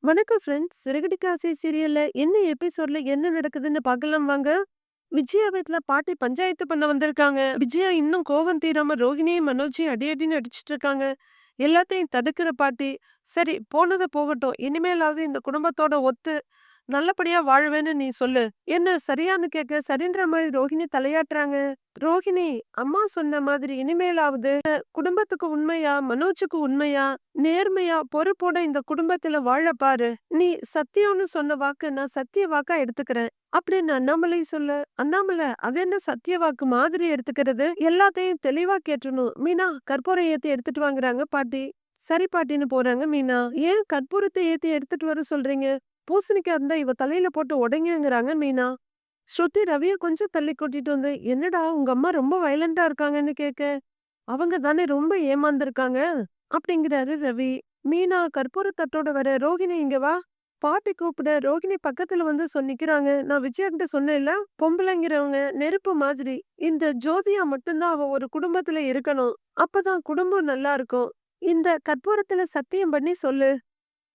வணக்கம் ஃப்ரெண்ட்ஸ். சிறகடிக்க ஆசை சீரியல்ல என்ன எபிசோட்ல என்ன நடக்குதுன்னு பார்க்கலாம் வாங்க. விஜயா வீட்ல பாட்டி பஞ்சாயத்து பண்ண வந்திருக்காங்க. விஜயா இன்னும் கோவம் தீராம ரோகிணியும், மனோஜையும் அடி அடின்னு அடிச்சிட்டு இருக்காங்க. எல்லாத்தையும் தடுக்கிற பாட்டி, "சரி போனதை போகட்டும். இனிமேலாவது இந்த குடும்பத்தோட ஒத்து நல்லபடியா வாழ்வேன்னு நீ சொல்லு." என்ன சரியான்னு கேட்க சரின்ற மாதிரி ரோகிணி தலையாட்டுறாங்க. ரோஹிணி அம்மா சொன்ன மாதிரி இனிமேலாவது குடும்பத்துக்கு உண்மையா, மனோஜுக்கு உண்மையா, நேர்மையா, பொறுப்போட இந்த குடும்பத்துல வாழ பாரு. நீ சத்தியம்னு சொன்ன வாக்கு நான் சத்திய வாக்கா எடுத்துக்கிறேன். அப்படின்னு அண்ணாமலை சொல்ல, அண்ணாமலை அது என்ன சத்திய வாக்கு மாதிரி எடுத்துக்கிறது? எல்லாத்தையும் தெளிவா கேட்டுறணும். மீனா கற்பூரம் ஏத்தி எடுத்துட்டு வாங்குறாங்க பாட்டி. சரி பாட்டின்னு போறாங்க மீனா. ஏன் கற்பூரத்தை ஏத்தி எடுத்துட்டு வர சொல்றீங்க? பூசணிக்காய் இருந்தா இவ தலையில போட்டு உடங்கிங்கிறாங்க மீனா. ஸ்ருதி ரவிய கொஞ்சம் தள்ளி கூட்டிட்டு வந்து, "என்னடா உங்க அம்மா ரொம்ப வயலண்டா இருக்காங்கன்னு" கேட்க, "அவங்க தானே ரொம்ப ஏமாந்துருக்காங்க அப்படிங்கிறாரு ரவி. மீனா கற்பூர தட்டோட வர, "ரோகிணி இங்க வா." பாட்டி கூப்பிட ரோகிணி பக்கத்துல வந்து சொன்னிக்கிறாங்க "நான் விஜயா கிட்ட சொன்னேன்ல, பொம்பளைங்கிறவங்க நெருப்பு மாதிரி. இந்த ஜோதியா மட்டும்தான் அவ ஒரு குடும்பத்துல இருக்கணும். அப்பதான் குடும்பம் நல்லா இருக்கும். இந்த கற்பூரத்துல சத்தியம் பண்ணி சொல்லு.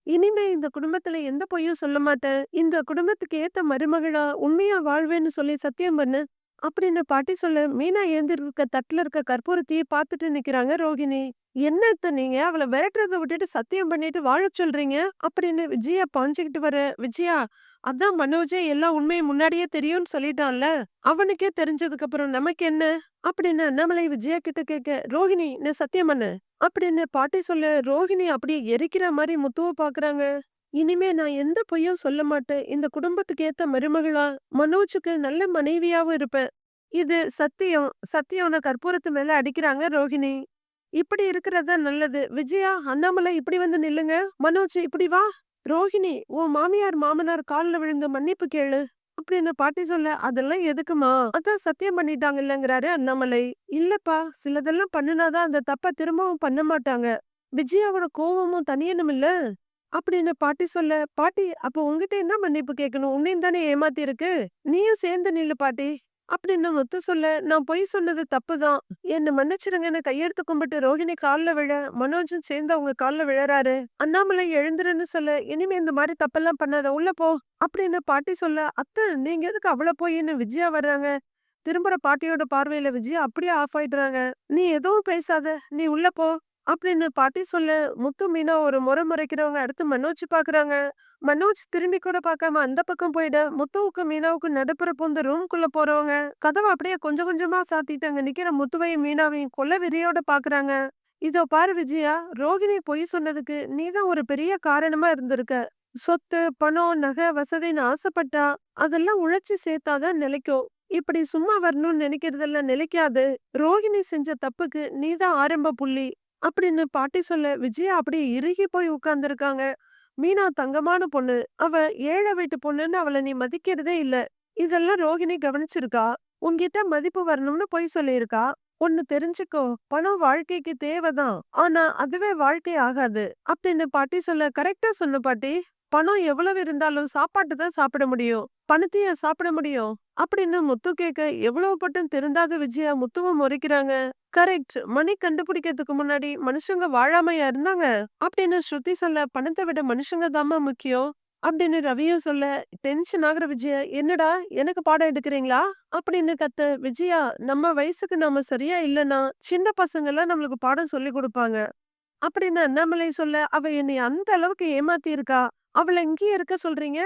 இனிமே இந்த குடும்பத்துல எந்த பொய்யும் சொல்ல மாட்டேன். இந்த குடும்பத்துக்கு ஏத்த மருமகளா உண்மையா வாழ்வேன்னு சொல்லி சத்தியம் பண்ணு." அப்படின்னு பாட்டி சொல்ல, மீனா ஏந்திருக்க தட்டுல இருக்க கற்பூரத்தையே பார்த்துட்டு நிக்கிறாங்க ரோகிணி. என்னத்த நீங்க அவள விரட்டுறத விட்டுட்டு சத்தியம் பண்ணிட்டு வாழச் சொல்றீங்க?" அப்படின்னு விஜயா பாஞ்சுகிட்டு வர, "விஜயா அதான் மனோஜே எல்லா உண்மையும் முன்னாடியே தெரியும்னு சொல்லிட்டான்ல. அவனுக்கே தெரிஞ்சதுக்கு அப்புறம் நமக்கு என்ன?" அப்படின்னு அண்ணாமலை விஜயா கிட்ட கேட்க, ரோஹிணி நீ சத்தியம் பண்ணு." அப்படின்னு பாட்டி சொல்ல, ரோஹிணி அப்படியே எரிக்கிற மாதிரி முத்துவ பாக்குறாங்க. "இனிமே நான் எந்த பொய்யும் சொல்ல மாட்டேன். இந்த குடும்பத்துக்கு ஏத்த மருமகளா, மனோஜுக்கு நல்ல மனைவியாவும் இருப்பேன். இது சத்தியம்." சத்தியம்னு கற்பூரத்து மேல அடிக்கிறாங்க ரோகிணி. "இப்படி இருக்கிறதா நல்லது. விஜயா, அண்ணாமலை இப்படி வந்து நில்லுங்க. மனோஜ் இப்படி வா. ரோகிணி உன் மாமியார், மாமனார் காலில் விழுந்து மன்னிப்பு கேளு." அப்படின்னு பாட்டி சொல்ல, "அதெல்லாம் எதுக்குமா? அதான் சத்தியம் பண்ணிட்டாங்கல்லங்கிறாரு அண்ணாமலை. "இல்லப்பா, சிலதெல்லாம் பண்ணுனாதான் அந்த தப்ப திரும்பவும் பண்ண மாட்டாங்க. விஜயாவோட கோவமும் இல்ல அப்படின்னு பாட்டி சொல்ல, "பாட்டி அப்போ உங்ககிட்ட என்ன மன்னிப்பு கேட்கணும். உன்னையும் தானே ஏமாத்திருக்கு. நீயும் சேர்ந்து நில்லு பாட்டி." அப்படின்னு முத்து சொல்ல, "நான் பொய் சொன்னது தப்புதான். என்ன மன்னிச்சிருங்கன்னு கையெடுத்து கும்பிட்டு ரோஹிணி கால்ல விழ, மனோஜும் சேர்ந்து அவங்க கால்ல விழறாரு. அண்ணாமலை எழுந்துருன்னு சொல்ல, "இனிமே இந்த மாதிரி தப்பெல்லாம் பண்ணாத. உள்ள போ." அப்படின்னு பாட்டி சொல்ல, "அத்தை நீங்க எதுக்கு அவ்வளவு போயின்னு?" விஜயா வர்றாங்க. திரும்புற பாட்டியோட பார்வையில விஜயா அப்படியே ஆஃப் ஆயிடுறாங்க. "நீ எதுவும் பேசாத. நீ உள்ள போ." அப்படின்னு பாட்டி சொல்ல, முத்து, மீனா ஒரு முறை முறைக்கிறவங்க அடுத்து மனோஜ் பாக்குறாங்க. மனோஜ் திரும்பி கூட பார்க்காம அந்த பக்கம் போயிட, முத்துவுக்கு மீனாவுக்கும் நடுப்புற பூந்து ரூம்குள்ள போறவங்க, கதவ அப்படியே கொஞ்சம் கொஞ்சமா சாத்திட்டு அங்க நிக்கிற முத்துவையும் மீனாவையும் கொல்ல வெறியோட பாக்குறாங்க. "இதோ பாரு விஜயா, ரோகிணி பொய் சொன்னதுக்கு நீதான் ஒரு பெரிய காரணமா இருந்திருக்க. சொத்து, பணம், நகை, வசதின்னு ஆசைப்பட்டா, அதெல்லாம் உழைச்சி சேர்த்தாதான் நிலைக்கும். இப்படி சும்மா வரணும்னு நினைக்கிறதெல்லாம் நிலைக்காது. ரோகிணி செஞ்ச தப்புக்கு நீதான் ஆரம்ப புள்ளி." அப்படின்னு பாட்டி சொல்ல, விஜயா அப்படியே இறுகி போய் உட்கார்ந்துருக்காங்க மீனா தங்கமான பொண்ணு. அவ ஏழை வீட்டு பொண்ணுன்னு அவள நீ மதிக்கிறதே இல்ல. இதெல்லாம் ரோகிணி கவனிச்சிருக்கா. உன்கிட்ட மதிப்பு வரணும்னு பொய் சொல்லியிருக்கா. ஒன்னு தெரிஞ்சுக்கோ, பணம் வாழ்க்கைக்கு தேவைதான். ஆனா அதுவே வாழ்க்கை ஆகாது. அப்படின்னு பாட்டி சொல்ல, கரெக்டா சொன்ன பாட்டி. பணம் எவ்வளவு இருந்தாலும் சாப்பாட்டு தான் சாப்பிட முடியும். பணத்தையா சாப்பிட முடியும்?" அப்படின்னு முத்து கேட்க, எவ்வளவு பட்டும் தெரிந்தாத விஜயா முத்துவ முறைக்கிறாங்க. "கரெக்ட். மணி கண்டுபிடிக்கிறதுக்கு முன்னாடி மனுஷங்க வாழாமையா இருந்தாங்க?" அப்படின்னு ஸ்ருதி சொல்ல, "பணத்தை விட மனுஷங்க தாம்மா முக்கியம்." அப்படின்னு ரவியும் சொல்ல, டென்ஷன் ஆகுற விஜயா, "என்னடா எனக்கு பாடம் எடுக்கிறீங்களா?" அப்படின்னு கத்த, "விஜயா நம்ம வயசுக்கு நாம சரியா இல்லைன்னா சின்ன பசங்கலாம் நம்மளுக்கு பாடம் சொல்லிக் கொடுப்பாங்க." அப்படின்னு அண்ணாமலை சொல்ல, "அவ என்னை அந்த அளவுக்கு ஏமாத்தி இருக்கா. அவள இங்கேயே இருக்க சொல்றீங்க?"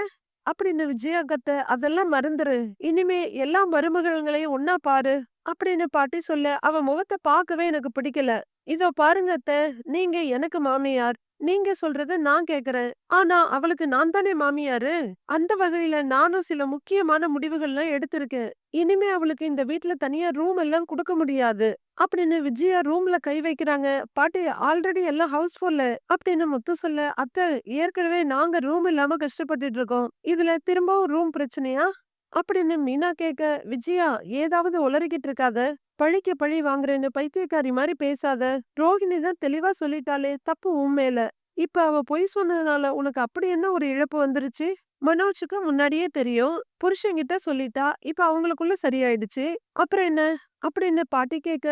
அப்படின்னு விஜயா கத்த, "அதெல்லாம் மறந்துரு. இனிமே எல்லா மருமகள்களையும் ஒன்னா பாரு." அப்படின்னு பாட்டி சொல்ல, "அவ முகத்த பார்க்கவே எனக்கு பிடிக்கல. இதோ பாருங்க அத்த நீங்க எனக்கு மாமியார். நீங்க சொல்றத நான் கேக்குறேன். ஆனா அவளுக்கு நான் தானே மாமியாரு. அந்த வகையில நானும் சில முக்கியமான முடிவுகள்லாம் எடுத்திருக்கேன். இனிமே அவளுக்கு இந்த வீட்ல தனியா ரூம் எல்லாம் குடுக்க முடியாது." அப்படின்னு விஜயா ரூம்ல கை வைக்கிறாங்க. பாட்டி ஆல்ரெடி எல்லாம் ஹவுஸ்ஃபுல்லு. அப்படின்னு முத்து சொல்ல, "அத்தை ஏற்கனவே நாங்க ரூம் இல்லாம கஷ்டப்பட்டுட்டு இருக்கோம். இதுல திரும்பவும் ரூம் பிரச்சனையா?" அப்படின்னு மீனா கேட்க, "விஜயா ஏதாவது உளறிக்கிட்டு இருக்காத. பழிக்கு பழி வாங்குறேன்னு பைத்தியக்காரி மாதிரி பேசாத. ரோகிணி தான் தெளிவா சொல்லிட்டாலே தப்பு உண்மையில இப்ப அவ பொய் சொன்னதுனால உனக்கு அப்படி என்ன ஒரு இழப்பு வந்துருச்சு? மனோஜுக்கு முன்னாடியே தெரியும். புருஷன்கிட்ட சொல்லிட்டா. இப்ப அவங்களுக்குள்ள சரியாயிடுச்சு. அப்புறம் என்ன?" அப்படின்னு பாட்டி கேட்க,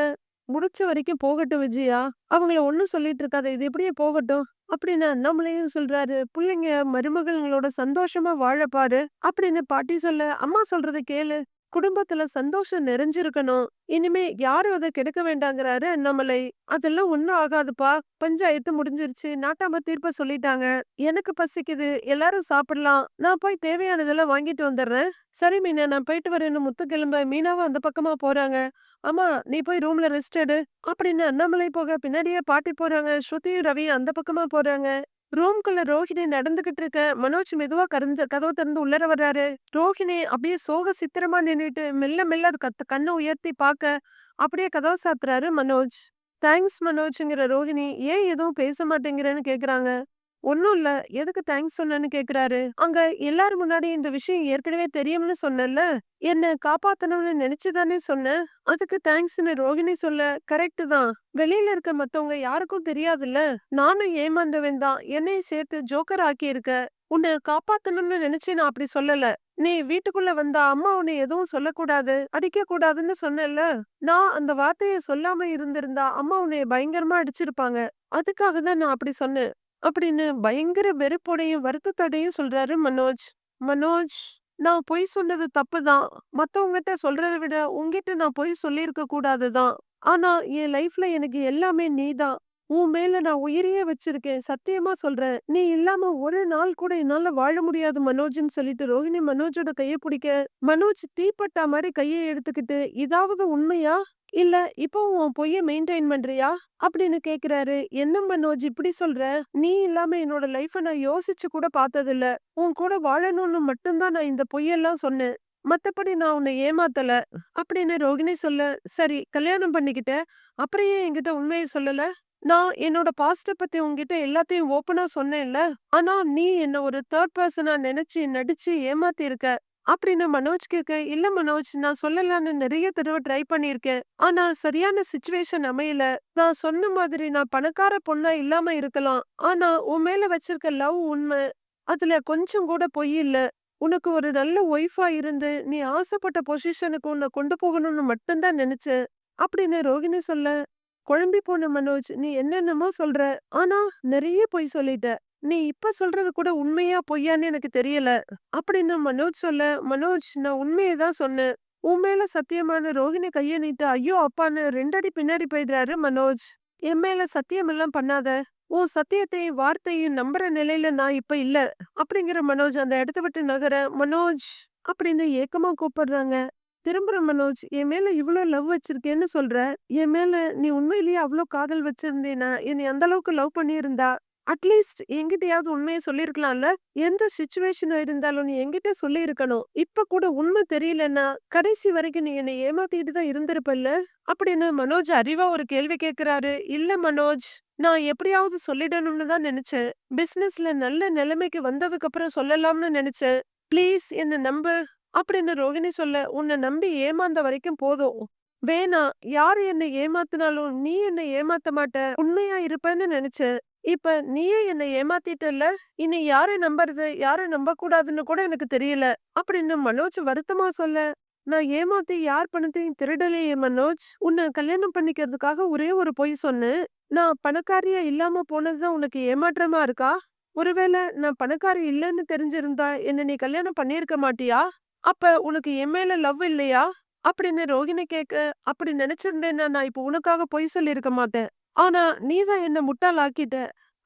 "முடிச்ச வரைக்கும் போகட்டும் விஜயா. அவங்கள ஒண்ணும் சொல்லிட்டு இருக்காத. இது எப்படியே போகட்டும்." அப்படின்னு அண்ணாமலையும் சொல்றாரு. பிள்ளைங்க மருமகள்களோட சந்தோஷமா வாழ பாரு அப்படின்னு பாட்டி சொல்ல, அம்மா சொல்றத கேளு. குடும்பத்துல சந்தோஷம் நிறைஞ்சிருக்கணும். இனிமே யாரும் அதை கெடுக்க வேண்டாங்கிறாரு அண்ணாமலை. அதெல்லாம் ஒன்றும் ஆகாதுப்பா. பஞ்சாயத்து முடிஞ்சிருச்சு. நாட்டாம தீர்ப்ப சொல்லிட்டாங்க. எனக்கு பசிக்குது. எல்லாரும் சாப்பிடலாம். நான் போய் தேவையானதெல்லாம் வாங்கிட்டு வந்துடுறேன். சரி மீனா நான் போயிட்டு வரேன்னு முத்து கிளம்ப மீனாவும் அந்த பக்கமா போறாங்க. அம்மா நீ போய் ரூம்ல ரெஸ்ட் எடு அப்படின்னு அண்ணாமலை போக பின்னாடியே பாட்டி போறாங்க. ஸ்ருதியும் ரவியும் அந்த பக்கமா போறாங்க. ரூம்குள்ள ரோஹிணி நடந்துகிட்டு இருக்க மனோஜ் மெதுவா கறந்து கதவு திறந்து உள்ளர வர்றாரு. ரோஹிணி அப்படியே சோக சித்திரமா நின்றுட்டு மெல்ல மெல்ல அது கத்து கண்ணை உயர்த்தி பார்க்க அப்படியே கதவு சாத்துறாரு மனோஜ். தேங்க்ஸ் மனோஜ்ங்கிற ரோஹிணி ஏன் எதுவும் பேச மாட்டேங்கிறேன்னு கேக்குறாங்க. ஒன்னும் இல்ல. எதுக்கு தேங்க்ஸ் சொன்னேன்னு கேக்குறாரு. அங்க எல்லாரும் முன்னாடி இந்த விஷயம் ஏற்கனவே தெரியும்னு சொன்னேன்ல. என்ன காப்பாத்தணும்னு நினைச்சு தானே சொன்னேன். அதுக்கு தேங்க்ஸ்னு ரோகிணி சொல்ல கரெக்ட் தான். வெளியில இருக்க மத்தவங்க யாருக்கும் தெரியாதுல்ல. நானும் ஏமாந்தவன் தான். என்னையும் சேர்த்து ஜோக்கர் ஆக்கியிருக்க. உன்னை காப்பாத்தணும்னு நினைச்சு நான் அப்படி சொல்லல. நீ வீட்டுக்குள்ள வந்தா அம்மா உன்னை எதுவும் சொல்லக்கூடாது, அடிக்க கூடாதுன்னு சொன்னல நான் அந்த வார்த்தைய சொல்லாம இருந்திருந்தா அம்மா உன்னைய பயங்கரமா அடிச்சிருப்பாங்க. அதுக்காக தான் நான் அப்படி சொன்னேன். அப்படின்னு பயங்கர வெறுப்போடையும் வருத்தத்தோடையும் சொல்றாரு மனோஜ். மனோஜ் நான் பொய் சொன்னது தப்பு தான் மத்தவங்ககிட்ட சொல்றத விட உங்ககிட்ட நான் பொய் சொல்லியிருக்க கூடாதுதான். ஆனா என் லைஃப்ல எனக்கு எல்லாமே நீ தான் உன் மேல நான் உயிரையே வச்சிருக்கேன். சத்தியமா சொல்றேன். நீ இல்லாம ஒரு நாள் கூட என்னால வாழ முடியாது மனோஜ்னு சொல்லிட்டு ரோஹிணி மனோஜோட கையை பிடிக்க, மனோஜ் தீப்பட்டா மாதிரி கையை எடுத்துக்கிட்டு, இதாவது உண்மையா? இல்ல இப்போ உன் பொய்ய மெயின்டைன் பண்றியா? அப்படின்னு கேக்குறாரு. என்ன மனோஜ் இப்படி சொல்ற? நீ இல்லாம என்னோட லைஃப நான் யோசிச்சு கூட பார்த்ததில்ல. உன் கூட வாழணும்னு மட்டும் தான் நான் இந்த பொய்யெல்லாம் சொன்னேன். மத்தபடி நான் உன்னை ஏமாத்தல. அப்படின்னு ரோகிணி சொல்ல, சரி கல்யாணம் பண்ணிக்கிட்ட. அப்புறம் ஏன் என்கிட்ட உண்மையை சொல்லல? நான் என்னோட பாஸ்ட்ட பத்தி உன்கிட்ட எல்லாத்தையும் ஓப்பனா சொன்னேன்ல. ஆனா நீ என்ன ஒரு தேர்ட் பர்சனா நினைச்சு நடிச்சு ஏமாத்தியிருக்க. அப்படின்னு மனோஜ் கேட்க, இல்ல மனோஜ் நான் சொல்லலாம்னு நிறைய தடவ ட்ரை பண்ணியிருக்கேன். ஆனா சரியான சுச்சுவேஷன் அமையல. நான் சொன்ன மாதிரி நான் பணக்கார பொண்ணா இல்லாம இருக்கலாம். ஆனா உன் மேல வச்சிருக்க லவ் உண்மை அதுல கொஞ்சம் கூட பொய் இல்ல. உனக்கு ஒரு நல்ல ஒய்ஃபா இருந்து, நீ ஆசைப்பட்ட பொசிஷனுக்கு உன்னை கொண்டு போகணும்னு மட்டும் தான் நினைச்சேன். அப்படின்னு ரோகிணி சொல்ல, குழம்பி போன மனோஜ், நீ என்னென்னமோ சொல்ற. ஆனா நிறைய பொய் சொல்லிட்ட. நீ இப்ப சொல்றது கூட உண்மையா பொய்யான்னு எனக்கு தெரியல. அப்படின்னு மனோஜ் சொல்ல, மனோஜ் நான் உண்மையை தான் சொன்னேன். உன் மேல சத்தியமான ரோகிணி கைய நீட்டு ஐயோ அப்பான்னு ரெண்டடி பின்னாடி போயிடுறாரு மனோஜ். என் மேல சத்தியம் எல்லாம் பண்ணாத. உன் சத்தியத்தையும் வார்த்தையும் நம்புற நிலையில நான் இப்ப இல்ல. அப்படிங்கிற மனோஜ் அந்த இடத்த விட்டு நகர, மனோஜ் அப்படின்னு ஏக்கமா கூப்பிடுறாங்க. திரும்புற மனோஜ், என் மேல இவ்வளோ லவ் வச்சிருக்கேன்னு சொல்ற. என் மேல நீ உண்மையிலேயே அவ்வளோ காதல் வச்சிருந்தேனா என்னை அந்த அளவுக்கு லவ் பண்ணியிருந்தா, அட்லீஸ்ட் என்கிட்டயாவது உண்மையை சொல்லியிருக்கலாம்ல. எந்த சிச்சுவேஷனா இருந்தாலும் நீ என்கிட்ட சொல்லியிருக்கணும். இப்ப கூட உண்மை தெரியலன்னா, கடைசி வரைக்கும் நீ என்னை ஏமாத்திட்டு தான் இருந்திருப்பல்ல. அப்படின்னு மனோஜ் அறிவா ஒரு கேள்வி கேட்கிறாரு. இல்ல மனோஜ், நான் எப்படியாவது சொல்லிடணும்னு தான் நினைச்சேன். பிசினஸ்ல நல்ல நிலைமைக்கு வந்ததுக்கு அப்புறம் சொல்லலாம்னு நினைச்சேன். ப்ளீஸ் என்ன நம்பு. அப்படின்னு ரோகிணி சொல்ல, உன்னை நம்பி ஏமாந்த வரைக்கும் போதும். வேணா யாரு என்னை ஏமாத்துனாலும் நீ என்னை ஏமாத்த மாட்ட. உண்மையா இருப்பேன்னு நினைச்சேன். இப்ப நீயே என்னை ஏமாத்திட்டல்ல. இனி யாரை நம்புறது, யாரை நம்பக்கூடாதுன்னு கூட எனக்கு தெரியல. அப்படின்னு மனோஜ் வருத்தமா சொல்ல, நான் ஏமாத்தி யார் பணத்தையும் திருடலையே மனோஜ். உன்னை கல்யாணம் பண்ணிக்கிறதுக்காக ஒரே ஒரு பொய் சொன்னேன். நான் பணக்காரியா இல்லாம போனது தான் உனக்கு ஏமாற்றமா இருக்கா? ஒருவேளை நான் பணக்காரி இல்லன்னு தெரிஞ்சிருந்தா என்ன நீ கல்யாணம் பண்ணியிருக்க மாட்டியா? அப்ப உனக்கு என் மேல லவ் இல்லையா? அப்படின்னு ரோகிணி கேட்க, அப்படி நினைச்சிருந்தேன்னா நான் இப்ப உனக்காக பொய் சொல்லியிருக்க மாட்டேன். ஆனா நீ தான் என்ன முட்டாளாக்கிட்ட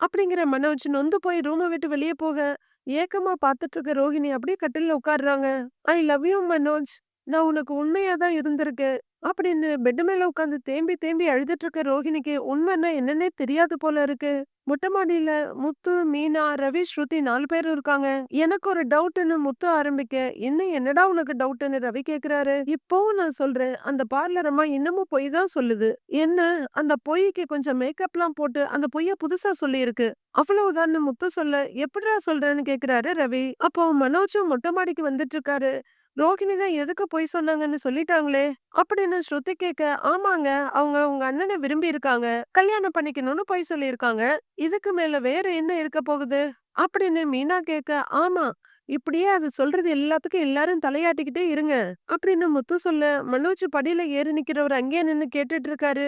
அப்படிங்கிற மனோஜ் நொந்து போய் ரூமை விட்டு வெளியே போக, ஏக்கமா பார்த்துட்டு இருக்க ரோஹிணி அப்படியே கட்டில உட்கார்றாங்க. I love you Manoj. நான் உனக்கு உண்மையா தான் இருந்திருக்கேன். அப்படின்னு பெட் மேல உட்காந்து தேம்பி தேம்பி அழுதுட்டு இருக்க ரோகிணிக்கு உண்மைன்னா என்னன்னே தெரியாது போல இருக்கு. மொட்டை மாடியில முத்து, மீனா, ரவி, ஸ்ருதி நாலு பேரும் இருக்காங்க. எனக்கு ஒரு டவுட்னு முத்து ஆரம்பிக்க, இன்னும் என்னடா உனக்கு டவுட்னு ரவி கேக்குறாரு. இப்பவும் நான் சொல்றேன். அந்த பார்லர் அம்மா இன்னமும் பொய் தான் சொல்லுது. என்ன அந்த பொய்க்கு கொஞ்சம் மேக்கப்லாம் போட்டு அந்த பொய்ய புதுசா சொல்லியிருக்கு. அவ்வளவுதான்னு முத்து சொல்ல, எப்படிடா சொல்றேன்னு கேக்குறாரு ரவி. அப்போ மனோஜும் மொட்டை மாடிக்கு வந்துட்டு இருக்காரு. ரோகிணி தான் எதுக்கு பொய் சொன்னாங்கன்னு சொல்லிட்டாங்களே. அப்படின்னு ஸ்ருதி கேட்க, ஆமாங்க. அவங்க உங்க அண்ணனை விரும்பி இருக்காங்க. கல்யாணம் பண்ணிக்கணும்னு பொய் சொல்லியிருக்காங்க. இதுக்கு மேல வேற என்ன இருக்க போகுது? அப்படின்னு மீனா கேட்க, ஆமா. இப்படியே அது சொல்றது எல்லாத்துக்கும் எல்லாரும் தலையாட்டிக்கிட்டே இருங்க. அப்படின்னு முத்து சொல்ல, மனோஜ் படியில ஏறி நிக்கிறவர் அங்கேயே நின்னு கேட்டுட்டு இருக்காரு.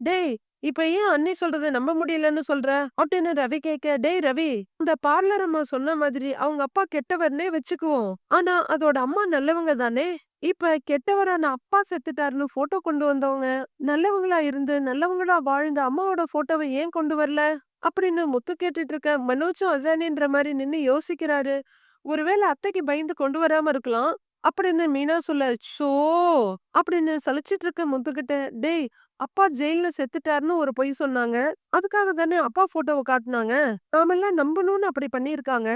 டேய் இப்ப ஏன் அண்ணி சொல்றத நம்ப முடியலன்னு சொல்ற? அப்படின்னு ரவி கேட்க, டேய் ரவி, இந்த பார்லர் அம்மா சொன்ன மாதிரி அவங்க அப்பா கெட்டவர்னே வச்சுக்குவோம். ஆனா அதோட அம்மா நல்லவங்க தானே? இப்ப கெட்டவரான அப்பா செத்துட்டாருன்னு போட்டோ கொண்டு வந்தவங்க, நல்லவங்களா இருந்து நல்லவங்களா வாழ்ந்த அம்மாவோட போட்டோவை ஏன் கொண்டு வரல? அப்படின்னு முத்து கேட்டுட்டு இருக்க மனோஜும் அதானேன்ற மாதிரி நின்னு யோசிக்கிறாரு. ஒருவேளை அத்தைக்கு பயந்து கொண்டு வராம இருக்கலாம். அப்படின்னு மீனா சொல்ல, சோ அப்படின்னு சலிச்சிட்டு இருக்க முத்துக்கிட்ட, டேய் அப்பா ஜெயில்ல செத்துட்டாருன்னு ஒரு பொய் சொன்னாங்க. அதுக்காக தானே அப்பா போட்டோவை காட்டுனாங்க. நாமெல்லாம் நம்பணும்னு அப்படி பண்ணியிருக்காங்க.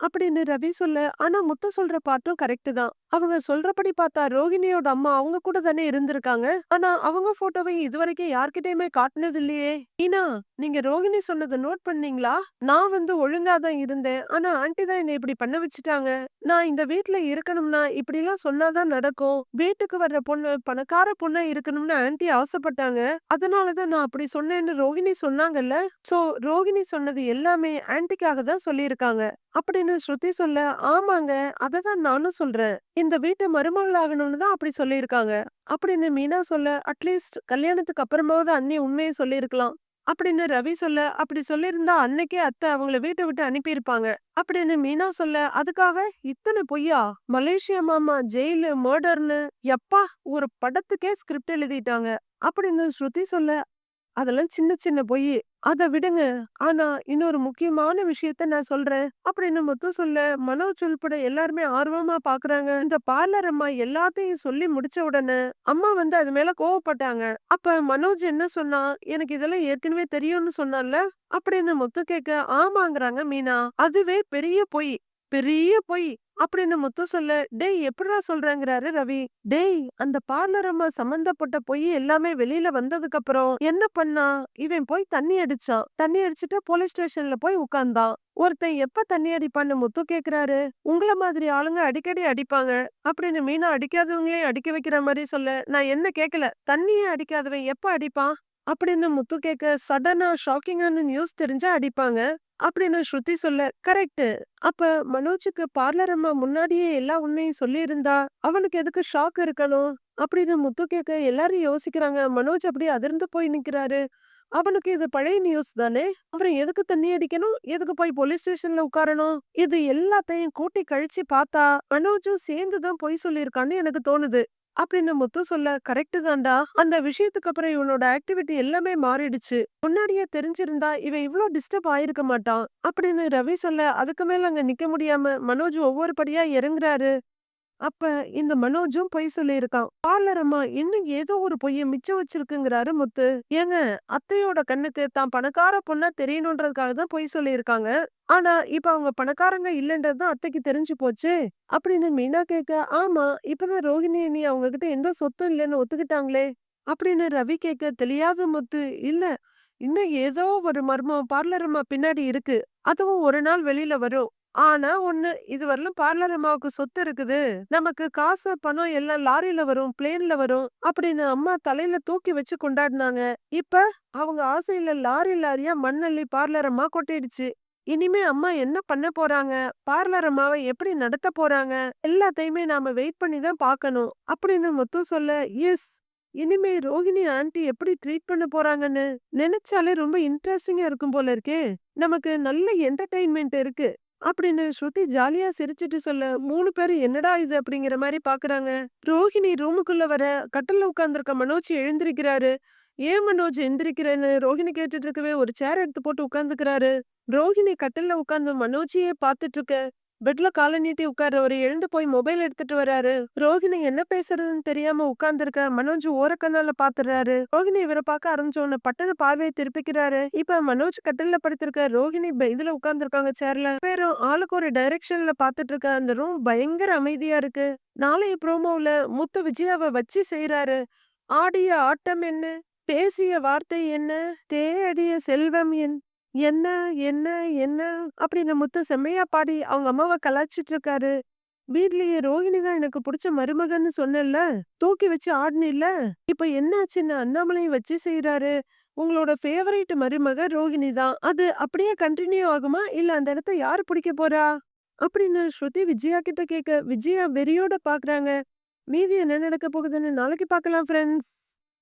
அப்படின்னு ரவி சொல்ல, ஆனா முத்து சொல்ற பாட்டும் கரெக்ட் தான். அவங்க சொல்றபடி பார்த்தா ரோகிணியோட அம்மா அவங்க கூட தானே இருந்திருக்காங்க. ஆனா அவங்க போட்டோவை இதுவரைக்கும் யார்கிட்டயுமே காட்டுனது இல்லையே. ஈனா நீங்க ரோகிணி சொன்னதை நோட் பண்ணீங்களா? நான் வந்து ஒழுங்கா தான் இருந்தேன். ஆனா ஆன்ட்டி தான் என்னை இப்படி பண்ண வச்சுட்டாங்க. நான் இந்த வீட்டுல இருக்கணும்னா இப்படிலாம் சொன்னாதான் நடக்கும். வீட்டுக்கு வர்ற பொண்ணு பணக்கார பொண்ணா இருக்கணும்னு ஆண்டி ஆசைப்பட்டாங்க. அதனாலதான் நான் அப்படி சொன்னேன்னு ரோகிணி சொன்னாங்கல்ல. சோ ரோகிணி சொன்னது எல்லாமே ஆண்டிக்காக தான் சொல்லியிருக்காங்க. அப்படின்னு ஸ்ருதி சொல்ல, ஆமாங்க. அததான் நானும் சொல்றேன். இந்த வீட்டு மருமகளாகணும்னு தான் அப்படி சொல்லியிருக்காங்க. அப்படின்னு மீனா சொல்ல, அட்லீஸ்ட் கல்யாணத்துக்கு அப்புறமாவது அண்ணி உண்மையை சொல்லியிருக்கலாம். அப்படின்னு ரவி சொல்ல, அப்படி சொல்லியிருந்தா அன்னைக்கே அத்தை அவங்கள வீட்டை விட்டு அனுப்பியிருப்பாங்க. அப்படின்னு மீனா சொல்ல, அதுக்காக இத்தனை பொய்யா? மலேசியா மாமா ஜெயிலு, மர்டர்னு எப்பா ஒரு படத்துக்கே ஸ்கிரிப்ட் எழுதிட்டாங்க. அப்படின்னு ஸ்ருதி சொல்ல, அதெல்லாம் சின்ன சின்ன பொய். அத விடுங்க. ஆனா இன்னொரு முக்கியமான விஷயத்த நான் சொல்றேன். அப்படின்னு முத்து சொல்ல, மனோஜ் உள்பட எல்லாருமே ஆர்வமா பாக்குறாங்க. இந்த பார்லர் அம்மா எல்லாத்தையும் சொல்லி முடிச்ச உடனே, அம்மா வந்து அது மேல கோவப்பட்டாங்க. அப்ப மனோஜ் என்ன சொன்னா, எனக்கு இதெல்லாம் ஏற்கனவே தெரியும்னு சொன்னான்ல? அப்படின்னு முத்து கேட்க, ஆமாங்கறாங்க மீனா. அதுவே பெரிய பொய். பெரிய பொய். அப்படின்னு முத்து சொல்ல, டேய் எப்படிடா சொல்றேங்கிறாரு ரவி. டேய் அந்த பார்லர் அம்மா சம்பந்தப்பட்ட பொய் எல்லாமே வெளியில வந்ததுக்கு அப்புறம் என்ன பண்ணா? இவன் போய் தண்ணி அடிச்சான். தண்ணி அடிச்சுட்டு போலீஸ் ஸ்டேஷன்ல போய் உட்கார்ந்தான். ஒருத்தன் எப்ப தண்ணி அடிப்பான்னு முத்து கேக்குறாரு. உங்கள மாதிரி ஆளுங்க அடிக்கடி அடிப்பாங்க. அப்படின்னு மீனா அடிக்காதவங்களையும் அடிக்க வைக்கிற மாதிரி சொல்ல, நான் என்ன கேக்கல. தண்ணியே அடிக்காதவன் எப்ப அடிப்பான்? அப்படின்னு முத்து கேட்க, சடனா ஷாக்கிங்கான நியூஸ் தெரிஞ்சா அடிப்பாங்க. அப்படின்னு ஸ்ருதி சொல்ல, கரெக்ட். அப்ப மனோஜுக்கு பார்லர் அம்மா முன்னாடியே எல்லா உண்மையும் சொல்லியிருந்தா, அவனுக்கு எதுக்கு ஷாக் இருக்கணும்? அப்படின்னு முத்து கேட்க எல்லாரும் யோசிக்கிறாங்க. மனோஜ் அப்படியே அதிர்ந்து போய் நிக்கிறாரு. அவனுக்கு இது பழைய நியூஸ் தானே? அப்புறம் எதுக்கு தண்ணி அடிக்கணும்? எதுக்கு போய் போலீஸ் ஸ்டேஷன்ல உட்காரணும்? இது எல்லாத்தையும் கூட்டி கழிச்சு பார்த்தா, மனோஜும் சேர்ந்து தான் பொய் சொல்லியிருக்கான்னு எனக்கு தோணுது. அப்படின்னு முத்து சொல்ல, கரெக்ட் தான்டா. அந்த விஷயத்துக்கு அப்புறம் இவனோட ஆக்டிவிட்டி எல்லாமே மாறிடுச்சு. முன்னாடியே தெரிஞ்சிருந்தா இவன் இவ்ளோ டிஸ்டர்ப் ஆயிருக்க மாட்டான். அப்படின்னு ரவி சொல்ல, அதுக்கு மேல அங்க நிக்க முடியாம மனோஜ் ஒவ்வொரு படியா இறங்குறாரு. அப்ப இந்த மனோஜும் பொய் சொல்லியிருக்கான். பாலரம்மா இன்னும் ஏதோ ஒரு பொய்ய மிச்சம் வச்சிருக்குங்கிறாரு முத்து. ஏங்க அத்தையோட கண்ணுக்கு தான் பணக்கார பொண்ணா தெரியணுன்றதுக்காக தான் பொய் சொல்லியிருக்காங்க. ஆனா இப்ப அவங்க பணக்காரங்க இல்லன்றது தான் அத்தைக்கு தெரிஞ்சு போச்சே. அப்படின்னு மீனா கேட்க, ஆமா இப்பதான் ரோகிணி நீ அவங்க கிட்ட எந்த சொத்தும் இல்லைன்னு ஒத்துக்கிட்டாங்களே. அப்படின்னு ரவி கேட்க, தெரியாத முத்து, இல்ல இன்னும் ஏதோ ஒரு மர்மம் பார்லர் அம்மா பின்னாடி இருக்கு. அதுவும் ஒரு நாள் வெளியில வரும். ஆனா ஒண்ணு, இதுவரையிலும் பார்லர் அம்மாவுக்கு சொத்து இருக்குது. நமக்கு காசு, பணம் எல்லாம் லாரில வரும், பிளேன்ல வரும் அப்படின்னு அம்மா தலையில தூக்கி வச்சு கொண்டாடினாங்க. இப்ப அவங்க ஆசையில லாரி லாரியா மண்ணள்ளி பார்லர் அம்மா கொட்டிடுச்சு. இனிமே அம்மா என்ன பண்ண போறாங்க? பார்லர் அம்மாவை எப்படி நடத்த போறாங்க? எல்லாத்தையுமே நாம வெயிட் பண்ணி தான் பார்க்கணும். அப்படின்னு முத்து சொல்ல, எஸ். இனிமே ரோகிணி ஆண்டி எப்படி ட்ரீட் பண்ண போறாங்கன்னு நினைச்சாலே ரொம்ப இன்ட்ரெஸ்டிங்கா இருக்கும் போல இருக்கே. நமக்கு நல்ல என்டர்டெயின்மெண்ட் இருக்கு. அப்படின்னு ஸ்ருதி ஜாலியா சிரிச்சிட்டு சொல்ல, மூணு பேரும் என்னடா இது அப்படிங்கிற மாதிரி பாக்குறாங்க. ரோகிணி ரூமுக்குள்ள வர கட்டில்ல உட்கார்ந்துருக்க மனோஜ் எழுந்திருக்கிறாரு. ஏன் மனோஜ் எந்திரிக்கிறேன்னு ரோஹிணி கேட்டுட்டு இருக்கவே ஒரு சேர் எடுத்து போட்டு உட்காந்துக்கிறாரு ரோஹிணி கட்டில்ல உட்கார்ந்து மனோஜியே பாத்துட்டு இருக்க பெட்ல காலை நீட்டி உட்கார்றவரு எழுந்து போய் மொபைல் எடுத்துட்டு வராரு. ரோகிணி என்ன பேசுறதுன்னு தெரியாம உட்கார்ந்துருக்க மனோஜ் ஓரக்கண்ணால பாத்துறாரு. ரோகிணி இவரை பார்க்க ஆரம்பிச்ச உடனே பார்வையை திருப்பிக்கிறாரு. இப்ப மனோஜ் கட்டில படுத்திருக்க ரோகிணி இதுல உட்கார்ந்துருக்காங்க சேர்ல. பேரும் ஆளுக்கு ஒரு டைரக்ஷன்ல பாத்துட்டு இருக்க அந்த ரூம் பயங்கர அமைதியா இருக்கு. நாளைய ப்ரோமோவில் முத்து விஜயாவை வச்சு செய்யறாரு. ஆடிய ஆட்டம் என்ன? பேசிய வார்த்தை என்ன? தேடிய செல்வம் என் என்ன என்ன என்ன அப்படின்னு முத்து செம்மையா பாடி அவங்க அம்மாவை கலாய்ச்சிட்டு இருக்காரு. வீட்லயே ரோகிணி தான் எனக்கு பிடிச்ச மருமகன்னு சொன்னேன்ல. தூக்கி வச்சு ஆடுனில்ல. இப்ப என்னாச்சுன்னு அண்ணாமலையும் வச்சு செய்யறாரு. உங்களோட ஃபேவரைட் மருமக ரோகிணி தான். அது அப்படியே கண்டினியூ ஆகுமா? இல்ல அந்த இடத்த யாரு பிடிக்க போறா? அப்படின்னு ஸ்ருதி விஜயா கிட்ட கேட்க விஜயா வெறியோட பாக்குறாங்க. மீதி என்ன நடக்க போகுதுன்னு நாளைக்கு பார்க்கலாம் ஃப்ரெண்ட்ஸ்.